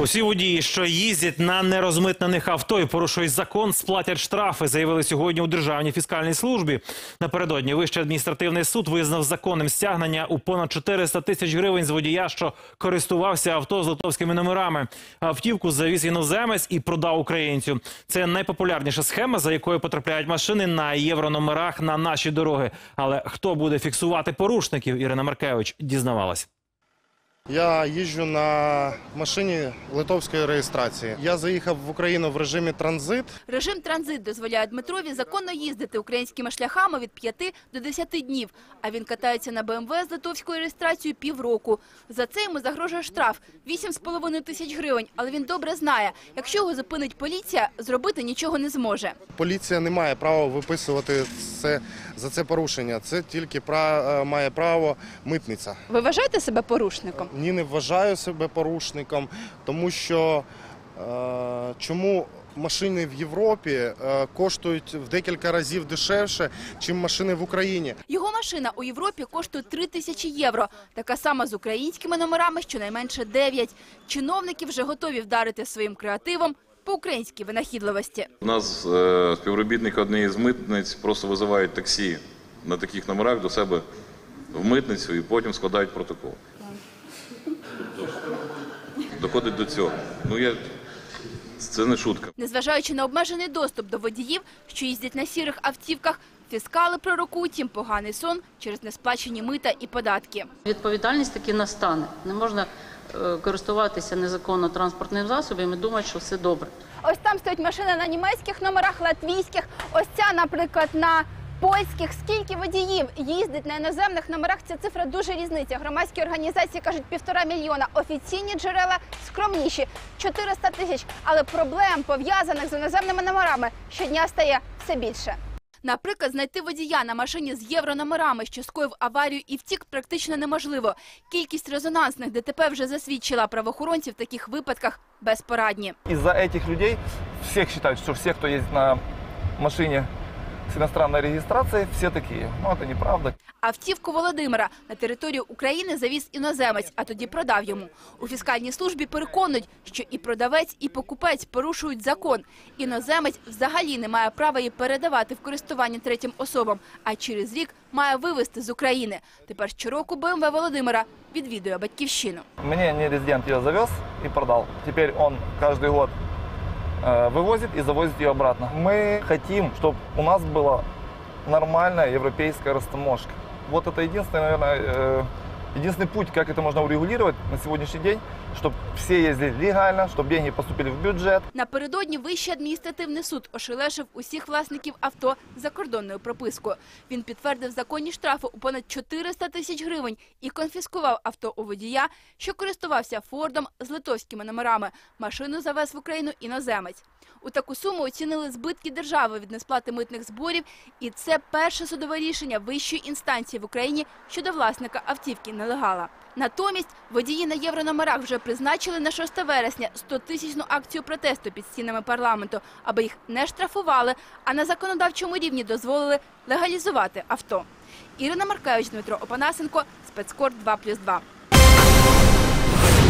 Усі водії, що їздять на нерозмитнених авто і порушують закон, сплатять штрафи, заявили сьогодні у Державній фіскальній службі. Напередодні Вищий адміністративний суд визнав законним стягнення у понад 400 тисяч гривень з водія, що користувався авто з литовськими номерами. Автівку завіз іноземець і продав українцю. Це найпопулярніша схема, за якою потрапляють машини на єврономерах на наші дороги. Але хто буде фіксувати порушників? Ірина Маркевич дізнавалась. Я їжджу на машині литовської реєстрації. Я заїхав в Україну в режимі транзит. Режим транзит дозволяє Дмитрові законно їздити українськими шляхами від 5 до 10 днів. А він катається на БМВ з литовською реєстрацією півроку. За це йому загрожує штраф – 8,5 тисяч гривень. Але він добре знає, якщо його зупинить поліція, зробити нічого не зможе. Поліція не має права виписувати це за це порушення. Це тільки пра- е, має право митниця. Ви вважаєте себе порушником? Ні, не вважаю себе порушником, тому що е, чому машини в Європі е, коштують в декілька разів дешевше, ніж машини в Україні. Його машина у Європі коштує 3 тисячі євро. Така сама з українськими номерами, щонайменше 9. Чиновники вже готові вдарити своїм креативом по українській винахідливості. У нас е, співробітник однієї з митниць просто визивають таксі на таких номерах до себе в митницю і потім складають протокол. Доходить до цього. Ну я це не шутка. Незважаючи на обмежений доступ до водіїв, що їздять на сірих автівках, фіскали пророкують їм поганий сон через несплачені мита і податки. Відповідальність таки настане. Не можна е, користуватися незаконно транспортним засобом і думати, що все добре. Ось там стоять машини на німецьких номерах, латвійських. Ось ця, наприклад, на польських. Скільки водіїв їздить на іноземних номерах? Ця цифра дуже різниця. Громадські організації кажуть півтора мільйона. Офіційні джерела скромніші 400 тисяч. Але проблем пов'язаних з іноземними номерами щодня стає все більше. Наприклад, знайти водія на машині з єврономерами, що скоїв аварію і втік, практично неможливо. Кількість резонансних ДТП вже засвідчила правоохоронці в таких випадках безпорадні. Из-за этих людей всех считают, что все, кто ездит на машине с иностранной регистрацией, все такие. Но это неправда. Автівку Володимира на територію України завіз іноземець, а тоді продав йому. У фіскальній службі переконують, що і продавець, і покупець порушують закон. Іноземець взагалі не має права її передавати в користування третім особам, а через рік має вивезти з України. Тепер щороку БМВ Володимира відвідує батьківщину. Мне не резидент ее завез и продал. Теперь он каждый год э, вывозит и завозит ее обратно. Мы хотим, чтобы у нас была нормальная европейская растаможка. Вот это единственный, наверное, э, единственный путь, как это можно урегулировать на сегодняшний день, чтобы все ездили легально, чтобы деньги поступили в бюджет, Напередодні Вищий адміністративний суд ошелешив усіх власників авто з закордонною пропискою. Він підтвердив законні штрафи у понад 400 тисяч гривень і конфіскував авто у водія, що користувався Фордом з литовськими номерами. Машину завез в Україну іноземець. У таку суму оцінили збитки держави від несплати митних зборів, і це перше судове рішення вищої інстанції в Україні щодо власника автівки нелегала. Натомість водії на єврономерах вже призначили на 6 вересня 100-тисячну акцію протесту під стінами парламенту, аби їх не штрафували, а на законодавчому рівні дозволили легалізувати авто. Ірина Маркевич, Дмитро Опанасенко, спецкор 2+,2.